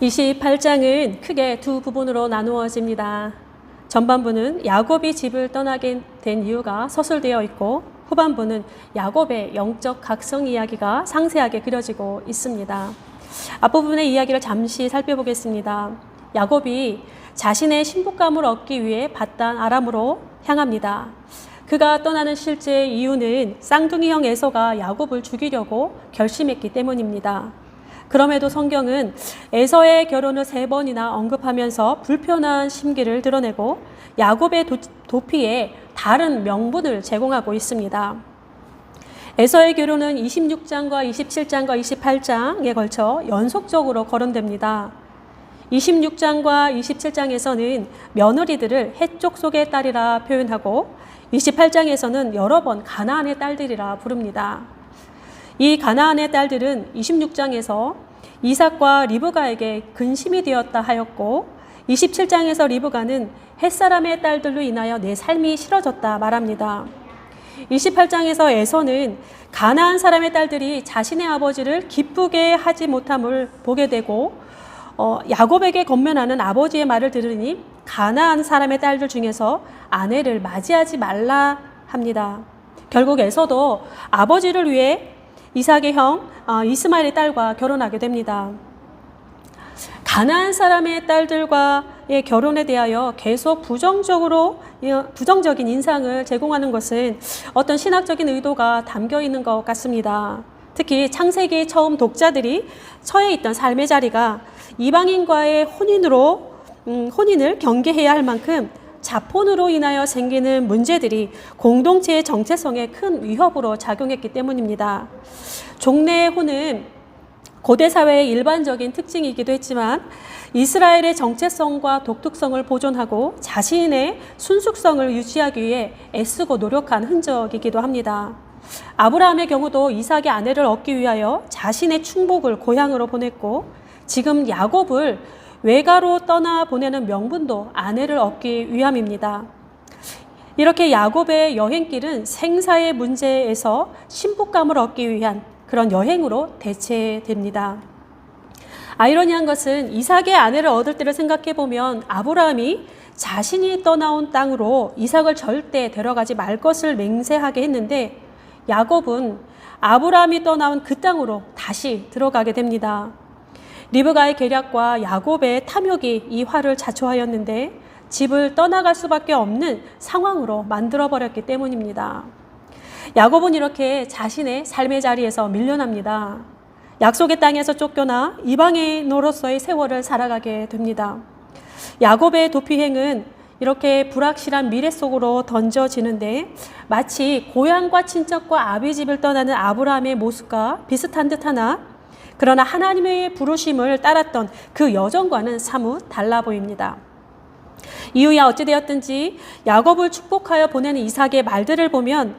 28장은 크게 두 부분으로 나누어집니다. 전반부는 야곱이 집을 떠나게 된 이유가 서술되어 있고 후반부는 야곱의 영적 각성 이야기가 상세하게 그려지고 있습니다. 앞부분의 이야기를 잠시 살펴보겠습니다. 야곱이 자신의 신부감을 얻기 위해 바단 아람으로 향합니다. 그가 떠나는 실제 이유는 쌍둥이 형 에서가 야곱을 죽이려고 결심했기 때문입니다. 그럼에도 성경은 에서의 결혼을 세 번이나 언급하면서 불편한 심기를 드러내고 야곱의 도, 도피에 다른 명분을 제공하고 있습니다. 에서의 결혼은 26장과 27장과 28장에 걸쳐 연속적으로 거론됩니다. 26장과 27장에서는 며느리들을 해쪽 속의 딸이라 표현하고 28장에서는 여러 번 가나안의 딸들이라 부릅니다. 이 가나안의 딸들은 26장에서 이삭과 리브가에게 근심이 되었다 하였고 27장에서 리브가는 햇사람의 딸들로 인하여 내 삶이 싫어졌다 말합니다. 28장에서 에서는 가나안 사람의 딸들이 자신의 아버지를 기쁘게 하지 못함을 보게 되고 어, 야곱에게 건면하는 아버지의 말을 들으니 가나안 사람의 딸들 중에서 아내를 맞이하지 말라 합니다. 결국 에서도 아버지를 위해 이삭의 형 어, 이스마엘의 딸과 결혼하게 됩니다. 가나안 사람의 딸들과의 결혼에 대하여 계속 부정적으로 부정적인 인상을 제공하는 것은 어떤 신학적인 의도가 담겨 있는 것 같습니다. 특히 창세기 처음 독자들이 처해 있던 삶의 자리가 이방인과의 혼인으로 음, 혼인을 경계해야 할 만큼 자폰으로 인하여 생기는 문제들이 공동체의 정체성에 큰 위협으로 작용했기 때문입니다. 종래 혼은 고대 사회의 일반적인 특징이기도 했지만 이스라엘의 정체성과 독특성을 보존하고 자신의 순숙성을 유지하기 위해 애쓰고 노력한 흔적이기도 합니다. 아브라함의 경우도 이삭의 아내를 얻기 위하여 자신의 충복을 고향으로 보냈고 지금 야곱을 외가로 떠나 보내는 명분도 아내를 얻기 위함입니다. 이렇게 야곱의 여행길은 생사의 문제에서 신복감을 얻기 위한 그런 여행으로 대체됩니다. 아이러니한 것은 이삭의 아내를 얻을 때를 생각해 보면 아브라함이 자신이 떠나온 땅으로 이삭을 절대 데려가지 말 것을 맹세하게 했는데 야곱은 아브라함이 떠나온 그 땅으로 다시 들어가게 됩니다. 리브가의 계략과 야곱의 탐욕이 이 화를 자초하였는데 집을 떠나갈 수밖에 없는 상황으로 만들어 버렸기 때문입니다. 야곱은 이렇게 자신의 삶의 자리에서 밀려납니다. 약속의 땅에서 쫓겨나 이방인으로서의 세월을 살아가게 됩니다. 야곱의 도피행은 이렇게 불확실한 미래 속으로 던져지는데 마치 고향과 친척과 아비 집을 떠나는 아브라함의 모습과 비슷한 듯 하나 그러나 하나님의 부르심을 따랐던 그 여정과는 사뭇 달라 보입니다. 이유야 어찌되었든지 야곱을 축복하여 보내는 이삭의 말들을 보면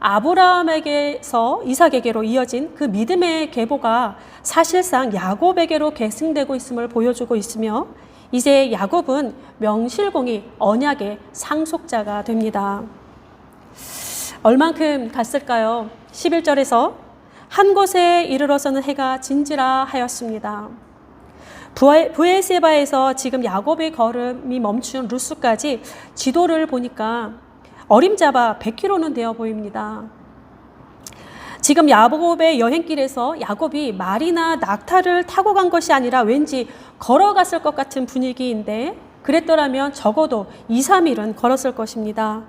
아브라함에게서 이삭에게로 이어진 그 믿음의 계보가 사실상 야곱에게로 계승되고 있음을 보여주고 있으며 이제 야곱은 명실공히 언약의 상속자가 됩니다. 얼만큼 갔을까요? 11절에서 한 곳에 이르러서는 해가 진지라 하였습니다. 부에세바에서 지금 야곱의 걸음이 멈춘 루스까지 지도를 보니까 어림잡아 100km는 되어 보입니다. 지금 야곱의 여행길에서 야곱이 말이나 낙타를 타고 간 것이 아니라 왠지 걸어갔을 것 같은 분위기인데 그랬더라면 적어도 2, 3일은 걸었을 것입니다.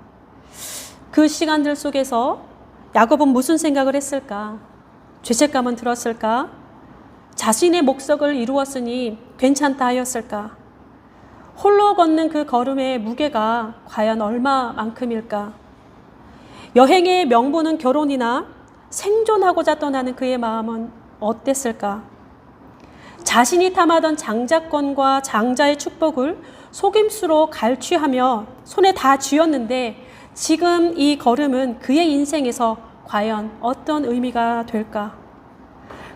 그 시간들 속에서 야곱은 무슨 생각을 했을까? 죄책감은 들었을까? 자신의 목적을 이루었으니 괜찮다 하였을까? 홀로 걷는 그 걸음의 무게가 과연 얼마만큼일까? 여행의 명분은 결혼이나 생존하고자 떠나는 그의 마음은 어땠을까? 자신이 탐하던 장자권과 장자의 축복을 속임수로 갈취하며 손에 다 쥐었는데 지금 이 걸음은 그의 인생에서 과연 어떤 의미가 될까?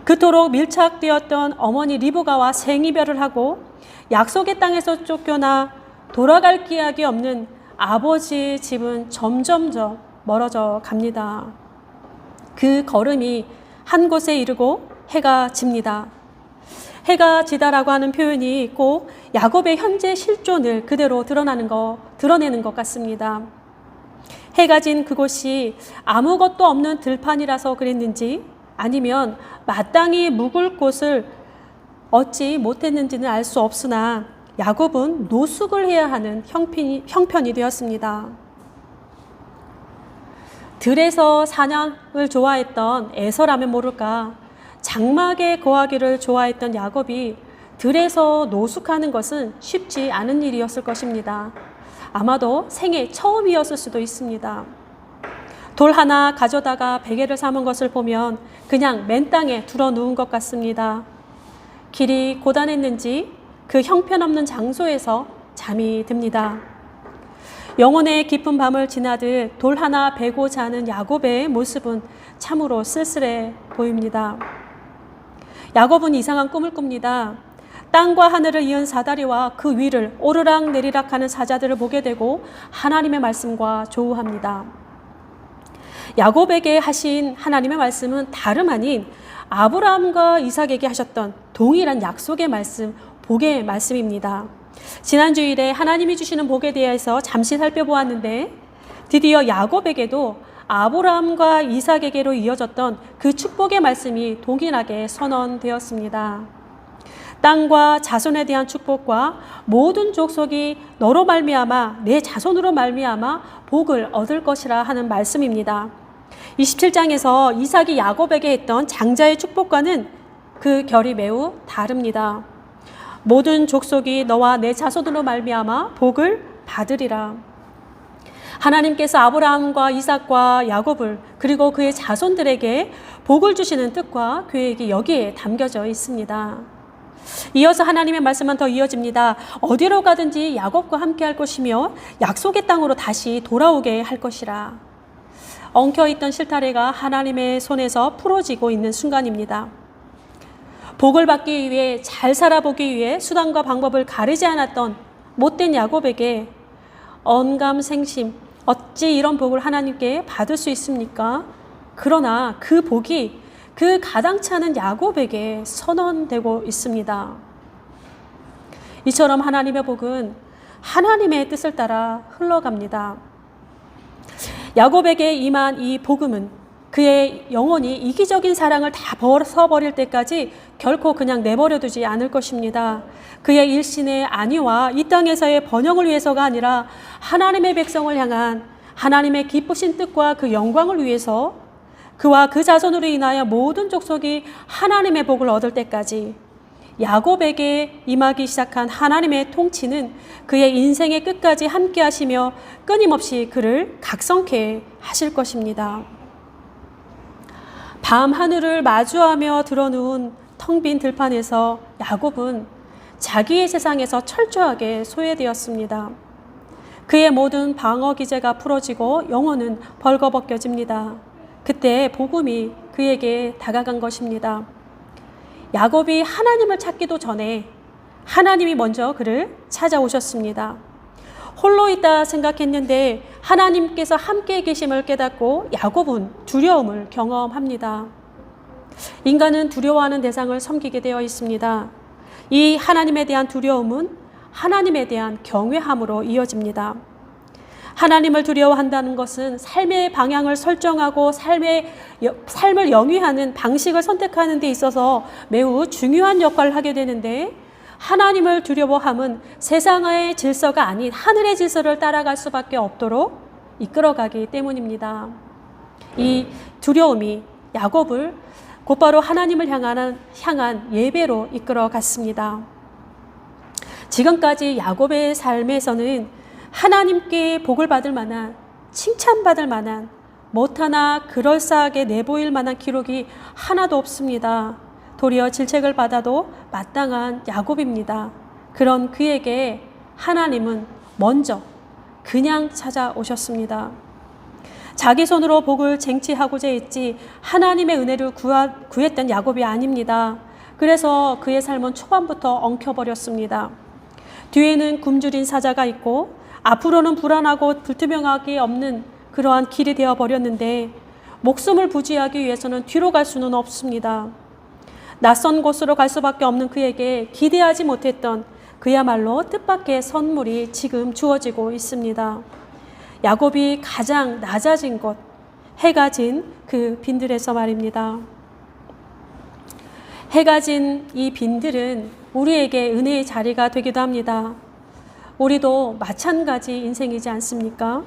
그토록 밀착되었던 어머니 리브가와 생이별을 하고 약속의 땅에서 쫓겨나 돌아갈 기약이 없는 아버지의 집은 점점점 멀어져 갑니다. 그 걸음이 한 곳에 이르고 해가 집니다. 해가 지다라고 하는 표현이 꼭 야곱의 현재 실존을 그대로 드러나는 거, 드러내는 것 같습니다. 해가 진 그곳이 아무것도 없는 들판이라서 그랬는지 아니면 마땅히 묵을 곳을 얻지 못했는지는 알 수 없으나 야곱은 노숙을 해야 하는 형편이, 형편이 되었습니다. 들에서 사냥을 좋아했던 에서라면 모를까 장막에 거하기를 좋아했던 야곱이 들에서 노숙하는 것은 쉽지 않은 일이었을 것입니다. 아마도 생애 처음이었을 수도 있습니다. 돌 하나 가져다가 베개를 삼은 것을 보면 그냥 맨 땅에 들어 누운 것 같습니다. 길이 고단했는지 그 형편없는 장소에서 잠이 듭니다. 영혼의 깊은 밤을 지나듯 돌 하나 베고 자는 야곱의 모습은 참으로 쓸쓸해 보입니다. 야곱은 이상한 꿈을 꿉니다. 땅과 하늘을 이은 사다리와 그 위를 오르락 내리락 하는 사자들을 보게 되고 하나님의 말씀과 조우합니다. 야곱에게 하신 하나님의 말씀은 다름 아닌 아브라함과 이삭에게 하셨던 동일한 약속의 말씀, 복의 말씀입니다. 지난 주일에 하나님이 주시는 복에 대해서 잠시 살펴보았는데 드디어 야곱에게도 아브라함과 이삭에게로 이어졌던 그 축복의 말씀이 동일하게 선언되었습니다. 땅과 자손에 대한 축복과 모든 족속이 너로 말미암아 내 자손으로 말미암아 복을 얻을 것이라 하는 말씀입니다. 27장에서 이삭이 야곱에게 했던 장자의 축복과는 그 결이 매우 다릅니다. 모든 족속이 너와 내 자손으로 말미암아 복을 받으리라. 하나님께서 아브라함과 이삭과 야곱을 그리고 그의 자손들에게 복을 주시는 뜻과 계획이 여기에 담겨져 있습니다. 이어서 하나님의 말씀은 더 이어집니다. 어디로 가든지 야곱과 함께 할 것이며 약속의 땅으로 다시 돌아오게 할 것이라. 엉켜있던 실타래가 하나님의 손에서 풀어지고 있는 순간입니다. 복을 받기 위해 잘 살아보기 위해 수단과 방법을 가리지 않았던 못된 야곱에게 언감생심 어찌 이런 복을 하나님께 받을 수 있습니까? 그러나 그 복이 그 가당치 않은 야곱에게 선언되고 있습니다. 이처럼 하나님의 복은 하나님의 뜻을 따라 흘러갑니다. 야곱에게 임한 이 복음은 그의 영혼이 이기적인 사랑을 다 벗어버릴 때까지 결코 그냥 내버려두지 않을 것입니다. 그의 일신의 안위와 이 땅에서의 번영을 위해서가 아니라 하나님의 백성을 향한 하나님의 기쁘신 뜻과 그 영광을 위해서 그와 그 자손으로 인하여 모든 족속이 하나님의 복을 얻을 때까지 야곱에게 임하기 시작한 하나님의 통치는 그의 인생의 끝까지 함께 하시며 끊임없이 그를 각성케 하실 것입니다. 밤 하늘을 마주하며 드러누운 텅 빈 들판에서 야곱은 자기의 세상에서 철저하게 소외되었습니다. 그의 모든 방어 기제가 풀어지고 영혼은 벌거벗겨집니다. 그때 복음이 그에게 다가간 것입니다. 야곱이 하나님을 찾기도 전에 하나님이 먼저 그를 찾아오셨습니다. 홀로 있다 생각했는데 하나님께서 함께 계심을 깨닫고 야곱은 두려움을 경험합니다. 인간은 두려워하는 대상을 섬기게 되어 있습니다. 이 하나님에 대한 두려움은 하나님에 대한 경외함으로 이어집니다. 하나님을 두려워한다는 것은 삶의 방향을 설정하고 삶의 삶을 영위하는 방식을 선택하는 데 있어서 매우 중요한 역할을 하게 되는데 하나님을 두려워함은 세상의 질서가 아닌 하늘의 질서를 따라갈 수밖에 없도록 이끌어가기 때문입니다. 이 두려움이 야곱을 곧바로 하나님을 향한, 향한 예배로 이끌어 갔습니다. 지금까지 야곱의 삶에서는 하나님께 복을 받을 만한, 칭찬받을 만한, 못 하나 그럴싸하게 내보일 만한 기록이 하나도 없습니다. 도리어 질책을 받아도 마땅한 야곱입니다. 그런 그에게 하나님은 먼저 그냥 찾아오셨습니다. 자기 손으로 복을 쟁취하고자 했지 하나님의 은혜를 구하, 구했던 야곱이 아닙니다. 그래서 그의 삶은 초반부터 엉켜버렸습니다. 뒤에는 굶주린 사자가 있고 앞으로는 불안하고 불투명하게 없는 그러한 길이 되어 버렸는데 목숨을 부지하기 위해서는 뒤로 갈 수는 없습니다. 낯선 곳으로 갈 수밖에 없는 그에게 기대하지 못했던 그야말로 뜻밖의 선물이 지금 주어지고 있습니다. 야곱이 가장 낮아진 곳, 해가 진 그 빈들에서 말입니다. 해가 진 이 빈들은 우리에게 은혜의 자리가 되기도 합니다. 우리도 마찬가지 인생이지 않습니까?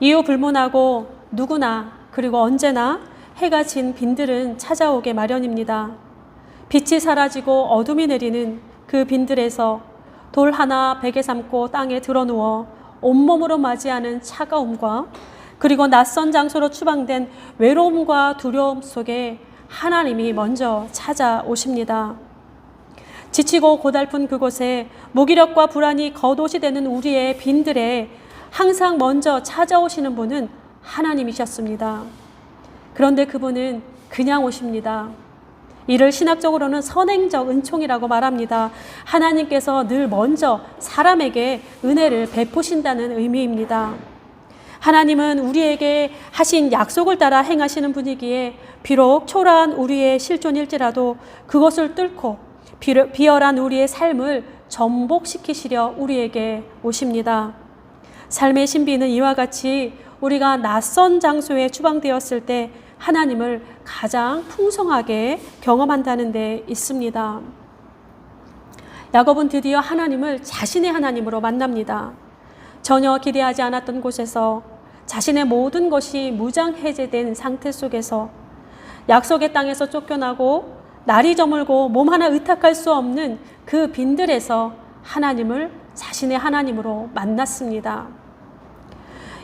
이유 불문하고 누구나 그리고 언제나 해가 진 빈들은 찾아오게 마련입니다. 빛이 사라지고 어둠이 내리는 그 빈들에서 돌 하나 베개 삼고 땅에 드러누워 온몸으로 맞이하는 차가움과 그리고 낯선 장소로 추방된 외로움과 두려움 속에 하나님이 먼저 찾아오십니다. 지치고 고달픈 그곳에 무기력과 불안이 겉옷이 되는 우리의 빈들에 항상 먼저 찾아오시는 분은 하나님이셨습니다. 그런데 그분은 그냥 오십니다. 이를 신학적으로는 선행적 은총이라고 말합니다. 하나님께서 늘 먼저 사람에게 은혜를 베푸신다는 의미입니다. 하나님은 우리에게 하신 약속을 따라 행하시는 분이기에 비록 초라한 우리의 실존일지라도 그것을 뚫고 비열한 우리의 삶을 전복시키시려 우리에게 오십니다. 삶의 신비는 이와 같이 우리가 낯선 장소에 추방되었을 때 하나님을 가장 풍성하게 경험한다는 데 있습니다. 야곱은 드디어 하나님을 자신의 하나님으로 만납니다. 전혀 기대하지 않았던 곳에서 자신의 모든 것이 무장해제된 상태 속에서 약속의 땅에서 쫓겨나고 날이 저물고 몸 하나 의탁할 수 없는 그 빈들에서 하나님을 자신의 하나님으로 만났습니다.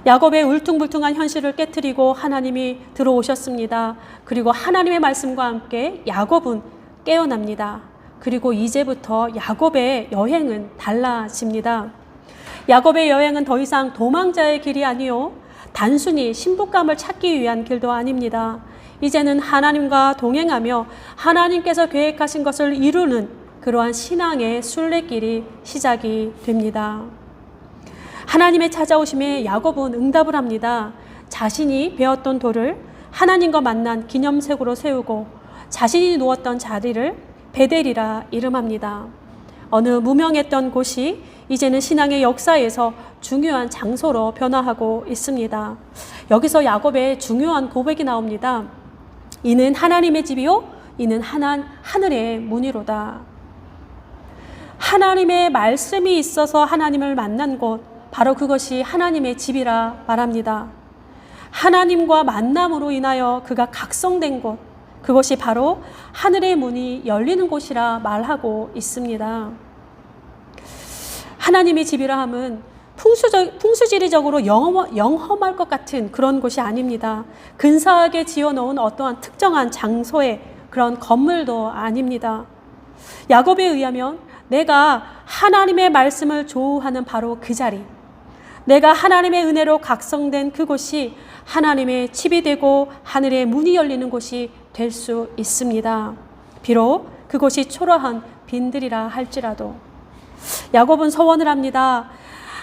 야곱의 울퉁불퉁한 현실을 깨뜨리고 하나님이 들어오셨습니다. 그리고 하나님의 말씀과 함께 야곱은 깨어납니다. 그리고 이제부터 야곱의 여행은 달라집니다. 야곱의 여행은 더 이상 도망자의 길이 아니요. 단순히 신부감을 찾기 위한 길도 아닙니다. 이제는 하나님과 동행하며 하나님께서 계획하신 것을 이루는 그러한 신앙의 순례길이 시작이 됩니다. 하나님의 찾아오심에 야곱은 응답을 합니다. 자신이 배웠던 돌을 하나님과 만난 기념색으로 세우고 자신이 누웠던 자리를 베델이라 이름합니다. 어느 무명했던 곳이 이제는 신앙의 역사에서 중요한 장소로 변화하고 있습니다. 여기서 야곱의 중요한 고백이 나옵니다. 이는 하나님의 집이요, 이는 하나, 하늘의 문이로다. 하나님의 말씀이 있어서 하나님을 만난 곳, 바로 그것이 하나님의 집이라 말합니다. 하나님과 만남으로 인하여 그가 각성된 곳, 그것이 바로 하늘의 문이 열리는 곳이라 말하고 있습니다. 하나님의 집이라 함은 풍수적, 풍수지리적으로 영험, 영험할 것 같은 그런 곳이 아닙니다. 근사하게 지어 놓은 어떠한 특정한 장소의 그런 건물도 아닙니다. 야곱에 의하면 내가 하나님의 말씀을 조우하는 바로 그 자리, 내가 하나님의 은혜로 각성된 그곳이 하나님의 집이 되고 하늘의 문이 열리는 곳이 될 수 있습니다. 비록 그곳이 초라한 빈들이라 할지라도 야곱은 서원을 합니다.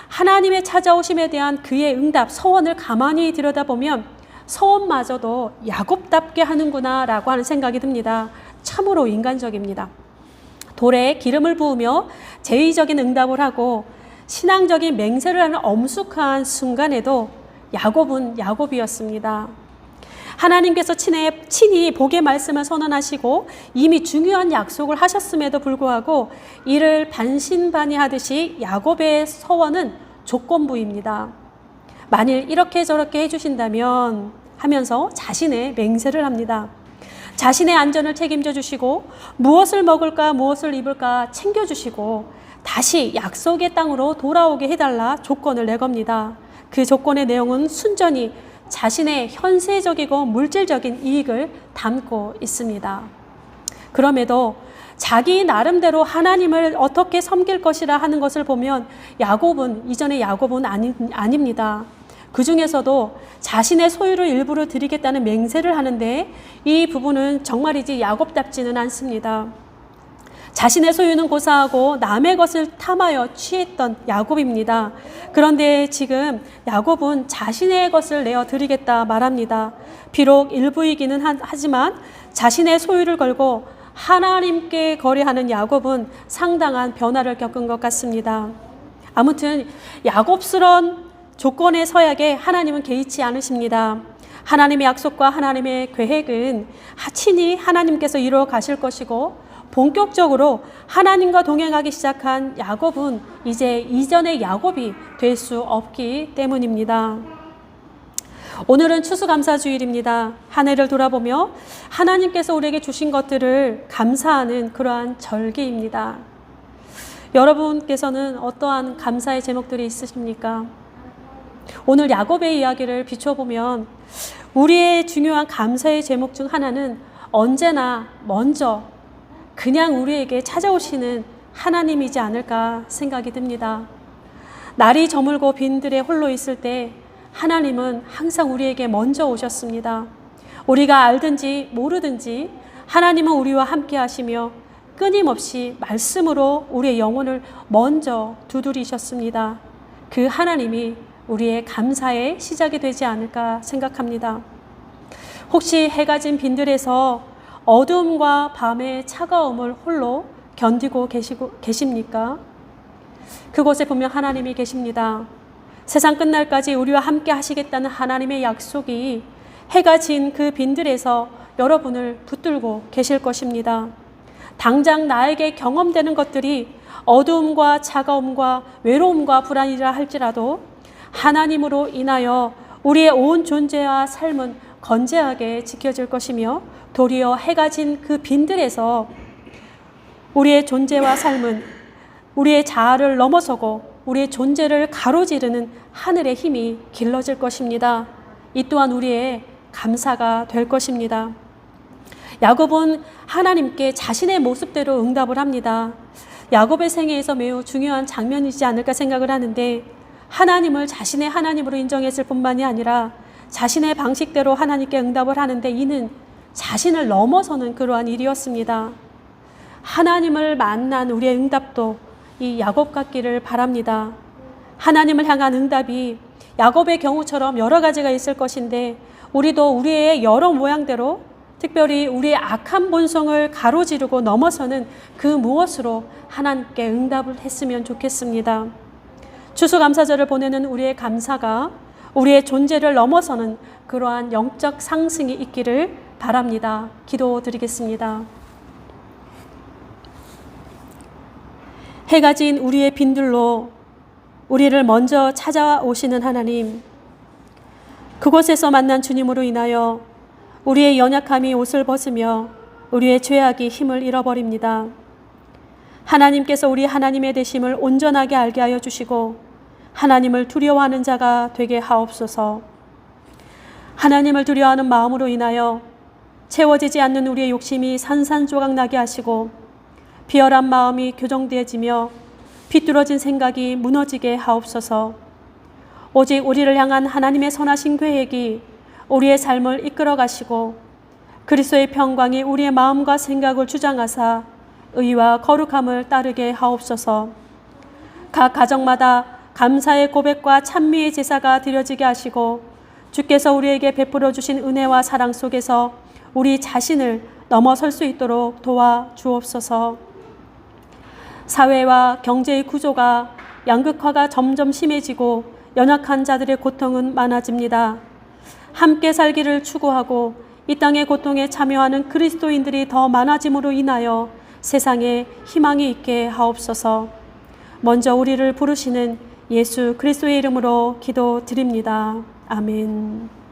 하나님의 찾아오심에 대한 그의 응답, 서원을 가만히 들여다보면 서원마저도 야곱답게 하는구나 라고 하는 생각이 듭니다. 참으로 인간적입니다. 돌에 기름을 부으며 제의적인 응답을 하고 신앙적인 맹세를 하는 엄숙한 순간에도 야곱은 야곱이었습니다. 하나님께서 친히, 친히 복의 말씀을 선언하시고 이미 중요한 약속을 하셨음에도 불구하고 이를 반신반의하듯이 야곱의 서원은 조건부입니다. 만일 이렇게 저렇게 해주신다면 하면서 자신의 맹세를 합니다. 자신의 안전을 책임져 주시고 무엇을 먹을까 무엇을 입을까 챙겨 주시고 다시 약속의 땅으로 돌아오게 해달라 조건을 내겁니다. 그 조건의 내용은 순전히 자신의 현세적이고 물질적인 이익을 담고 있습니다. 그럼에도 자기 나름대로 하나님을 어떻게 섬길 것이라 하는 것을 보면 야곱은 이전의 야곱은 아니, 아닙니다. 그 중에서도 자신의 소유를 일부러 드리겠다는 맹세를 하는데 이 부분은 정말이지 야곱답지는 않습니다. 자신의 소유는 고사하고 남의 것을 탐하여 취했던 야곱입니다. 그런데 지금 야곱은 자신의 것을 내어 드리겠다 말합니다. 비록 일부이기는 하지만 자신의 소유를 걸고 하나님께 거래하는 야곱은 상당한 변화를 겪은 것 같습니다. 아무튼 야곱스런 조건의 서약에 하나님은 개의치 않으십니다. 하나님의 약속과 하나님의 계획은 친히 하나님께서 이루어 가실 것이고 본격적으로 하나님과 동행하기 시작한 야곱은 이제 이전의 야곱이 될 수 없기 때문입니다. 오늘은 추수감사주일입니다. 한 해를 돌아보며 하나님께서 우리에게 주신 것들을 감사하는 그러한 절기입니다. 여러분께서는 어떠한 감사의 제목들이 있으십니까? 오늘 야곱의 이야기를 비춰보면 우리의 중요한 감사의 제목 중 하나는 언제나 먼저 그냥 우리에게 찾아오시는 하나님이지 않을까 생각이 듭니다. 날이 저물고 빈들에 홀로 있을 때 하나님은 항상 우리에게 먼저 오셨습니다. 우리가 알든지 모르든지 하나님은 우리와 함께 하시며 끊임없이 말씀으로 우리의 영혼을 먼저 두드리셨습니다. 그 하나님이 우리의 감사의 시작이 되지 않을까 생각합니다. 혹시 해가 진 빈들에서 어둠과 밤의 차가움을 홀로 견디고 계시고, 계십니까? 그곳에 보면 하나님이 계십니다. 세상 끝날까지 우리와 함께 하시겠다는 하나님의 약속이 해가 진 그 빈들에서 여러분을 붙들고 계실 것입니다. 당장 나에게 경험되는 것들이 어두움과 차가움과 외로움과 불안이라 할지라도 하나님으로 인하여 우리의 온 존재와 삶은 건재하게 지켜질 것이며 도리어 해가 진 그 빈들에서 우리의 존재와 삶은 우리의 자아를 넘어서고 우리의 존재를 가로지르는 하늘의 힘이 길러질 것입니다. 이 또한 우리의 감사가 될 것입니다. 야곱은 하나님께 자신의 모습대로 응답을 합니다. 야곱의 생애에서 매우 중요한 장면이지 않을까 생각을 하는데 하나님을 자신의 하나님으로 인정했을 뿐만이 아니라 자신의 방식대로 하나님께 응답을 하는데 이는 자신을 넘어서는 그러한 일이었습니다. 하나님을 만난 우리의 응답도 이 야곱 같기를 바랍니다. 하나님을 향한 응답이 야곱의 경우처럼 여러 가지가 있을 것인데 우리도 우리의 여러 모양대로 특별히 우리의 악한 본성을 가로지르고 넘어서는 그 무엇으로 하나님께 응답을 했으면 좋겠습니다. 추수감사절을 보내는 우리의 감사가 우리의 존재를 넘어서는 그러한 영적 상승이 있기를 바랍니다. 기도 드리겠습니다. 해가 진 우리의 빈들로 우리를 먼저 찾아오시는 하나님, 그곳에서 만난 주님으로 인하여 우리의 연약함이 옷을 벗으며 우리의 죄악이 힘을 잃어버립니다. 하나님께서 우리 하나님의 되심을 온전하게 알게 하여 주시고 하나님을 두려워하는 자가 되게 하옵소서. 하나님을 두려워하는 마음으로 인하여 채워지지 않는 우리의 욕심이 산산조각 나게 하시고 비열한 마음이 교정되어지며 비뚤어진 생각이 무너지게 하옵소서. 오직 우리를 향한 하나님의 선하신 계획이 우리의 삶을 이끌어 가시고 그리스도의 평강이 우리의 마음과 생각을 주장하사 의와 거룩함을 따르게 하옵소서. 각 가정마다 감사의 고백과 찬미의 제사가 드려지게 하시고 주께서 우리에게 베풀어 주신 은혜와 사랑 속에서 우리 자신을 넘어설 수 있도록 도와 주옵소서. 사회와 경제의 구조가 양극화가 점점 심해지고 연약한 자들의 고통은 많아집니다. 함께 살기를 추구하고 이 땅의 고통에 참여하는 그리스도인들이 더 많아짐으로 인하여 세상에 희망이 있게 하옵소서. 먼저 우리를 부르시는 예수 그리스도의 이름으로 기도드립니다. 아멘.